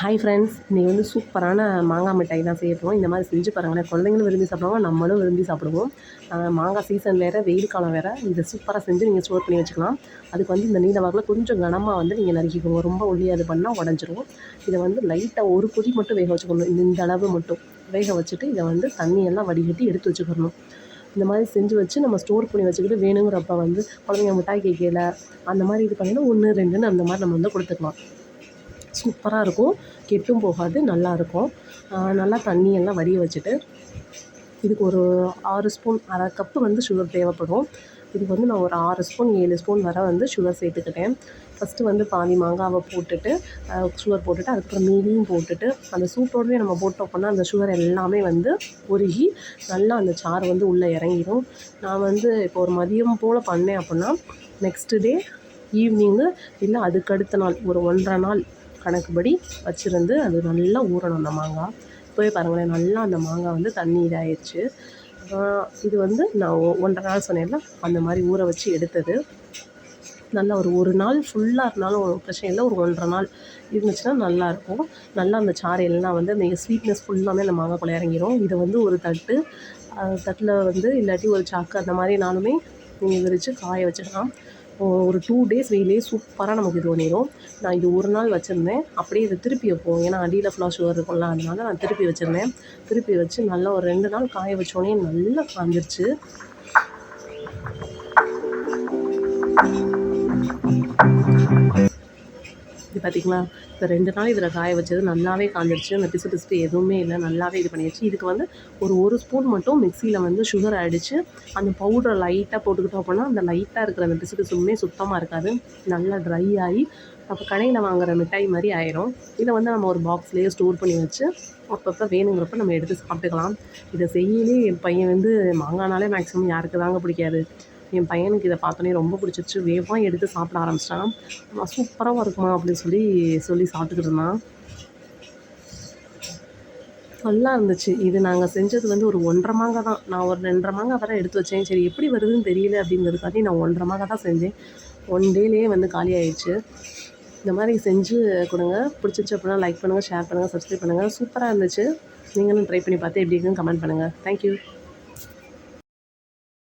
Hi friends இன்றைக்கி வந்து சூப்பரான மாங்காய் மிட்டாய் தான் செய்ய போகிறோம் இந்த மாதிரி செஞ்சு பாருங்களேன். குழந்தைங்களும் விரும்பி சாப்பிடுவோம் நம்மளும் விரும்பி சாப்பிடுவோம். மாங்காய் சீசன் வேறு வெயில் காலம் வேறு. இதை சூப்பராக செஞ்சு நீங்கள் ஸ்டோர் பண்ணி வச்சுக்கலாம். அதுக்கு வந்து இந்த நீல வாக்கில் கொஞ்சம் கனமாக வந்து நீங்கள் நறுக்கிக்கோங்க. ரொம்ப ஒல்லியாக இது பண்ணால் உடஞ்சிரும். இதை வந்து லைட்டாக ஒரு கொதி மட்டும் வேக வச்சுக்கணும். இந்த இந்த அளவு மட்டும். வேக வச்சுட்டு இதை வந்து தண்ணியெல்லாம் வடிகட்டி எடுத்து வச்சுக்கணும். இந்த மாதிரி செஞ்சு வச்சு நம்ம ஸ்டோர் பண்ணி வச்சுக்கிட்டு வேணுங்கிறப்ப வந்து குழந்தைங்க மிட்டாய் கேட்கல அந்த மாதிரி இது பண்ணினா ஒன்று ரெண்டுன்னு அந்த மாதிரி நம்ம வந்து கொடுத்துக்கலாம். சூப்பராக இருக்கும். கெட்டும் போகாது நல்லாயிருக்கும் நல்லா தண்ணியெல்லாம் வடிய வச்சுட்டு இதுக்கு ஒரு ஆறு ஸ்பூன் அரை கப்பு வந்து சுகர் தேவைப்படும். இதுக்கு வந்து நான் ஒரு ஆறு ஸ்பூன் ஏழு ஸ்பூன் வரை வந்து சுகர் சேர்த்துக்கிட்டேன். ஃபஸ்ட்டு வந்து பாதி மாங்காவை போட்டுட்டு சுகர் போட்டுட்டு அதுக்கப்புறம் மீதியும் போட்டுட்டு அந்த சூப்போடவே நம்ம போட்டோம் அப்படின்னா அந்த சுகர் எல்லாமே வந்து உருகி நல்லா அந்த சாறு வந்து உள்ளே இறங்கிடும். நான் வந்து இப்போ ஒரு மதியம் போல் பண்ணேன் அப்படின்னா நெக்ஸ்ட்டு டே ஈவினிங்கு இல்லை அதுக்கு அடுத்த நாள் ஒரு ஒன்றரை நாள் கணக்குப்படி வச்சுருந்து அது நல்லா ஊறணும் அந்த மாங்காய். இப்போவே பாருங்களேன் நல்லா அந்த மாங்காய் வந்து தண்ணி இதாகிடுச்சு இது வந்து நான் ஒன்றரை நாள் சொன்னேன்ல அந்த மாதிரி ஊற வச்சு எடுத்தது. நல்லா ஒரு ஒரு நாள் ஃபுல்லாக இருந்தாலும் ஒரு பிரச்சனை இல்லை ஒரு ஒன்றரை நாள் இருந்துச்சுன்னா நல்லாயிருக்கும். நல்லா அந்த சாறு எல்லாம் வந்து அந்த ஸ்வீட்னஸ் ஃபுல்லாமே அந்த மாங்காய்க்குள்ளே இறங்கிரும். இதை வந்து ஒரு தட்டு தட்டில் வந்து இல்லாட்டி ஒரு சாக்கு அந்த மாதிரினாலுமே நீங்கள் விரித்து காய வச்சுக்கலாம். ஒரு டூ டேஸ் வெயிலே சூப்பராக நமக்கு இது பண்ணிடும் நான் இது ஒரு நாள் வச்சுருந்தேன். அப்படியே இதை திருப்பி வைப்போம். ஏன்னா அடியில் ஃபுல்லாக சுகர் இருக்கும்ல அதனால நான் திருப்பி வச்சுருந்தேன். திருப்பி வச்சு நல்லா ஒரு ரெண்டு நாள் காய வச்சோடனே நல்லா காஞ்சிருச்சு. இது பார்த்தீங்களா இப்போ ரெண்டு நாள் இதில் காய வச்சது நல்லாவே காஞ்சிருச்சு அந்த பிசு பிசுப்பு எதுவுமே இல்லை. நல்லாவே இது பண்ணிடுச்சு இதுக்கு வந்து ஒரு ஒரு ஸ்பூன் மட்டும் மிக்சியில் வந்து சுகர் அடித்து அந்த பவுடரை லைட்டாக போட்டுக்கிட்டோம் அப்படின்னா அந்த லைட்டாக இருக்கிற அந்த பிசு பிசுமே சுத்தமாக இருக்காது. நல்லா ட்ரை ஆகி அப்போ கடையில் வாங்குகிற மிட்டாய் மாதிரி ஆயிரும். இதை வந்து நம்ம ஒரு பாக்ஸ்லேயே ஸ்டோர் பண்ணி வச்சு அப்பப்போ வேணுங்கிறப்ப நம்ம எடுத்து சாப்பிட்டுக்கலாம். இதை செய்யலே என் பையன் வந்து மாங்கானாலே மேக்ஸிமம் யாருக்கு தாங்க பிடிக்காது. என் பையனுக்கு இதை பார்த்தோன்னே ரொம்ப பிடிச்சிருச்சு. வேவாக எடுத்து சாப்பிட ஆரம்பிச்சிட்டான். சூப்பராக இருக்குமா? அப்படின்னு சொல்லி சொல்லி சாப்பிட்டுக்கிட்டு இருந்தான். நல்லா இருந்துச்சு. இது நாங்கள் செஞ்சது வந்து ஒரு ஒன்றரை மாங்காய் தான். நான் ஒரு ரெண்டரை மாங்காய் வரை எடுத்து வச்சேன். சரி எப்படி வருதுன்னு தெரியல அப்படிங்கிறதுக்காண்டி நான் ஒன்றரை மாங்காய் தான் செஞ்சேன். ஒன் டேலேயே வந்து காலி ஆயிடுச்சு. இந்த மாதிரி செஞ்சு கொடுங்க. பிடிச்சிருச்சு அப்படின்னா லைக் பண்ணுங்கள் ஷேர் பண்ணுங்கள் சப்ஸ்கிரைப் பண்ணுங்கள் சூப்பராக இருந்துச்சு. நீங்களும் ட்ரை பண்ணி பார்த்து எப்படி இருக்குன்னு கமெண்ட் பண்ணுங்கள் தேங்க்யூ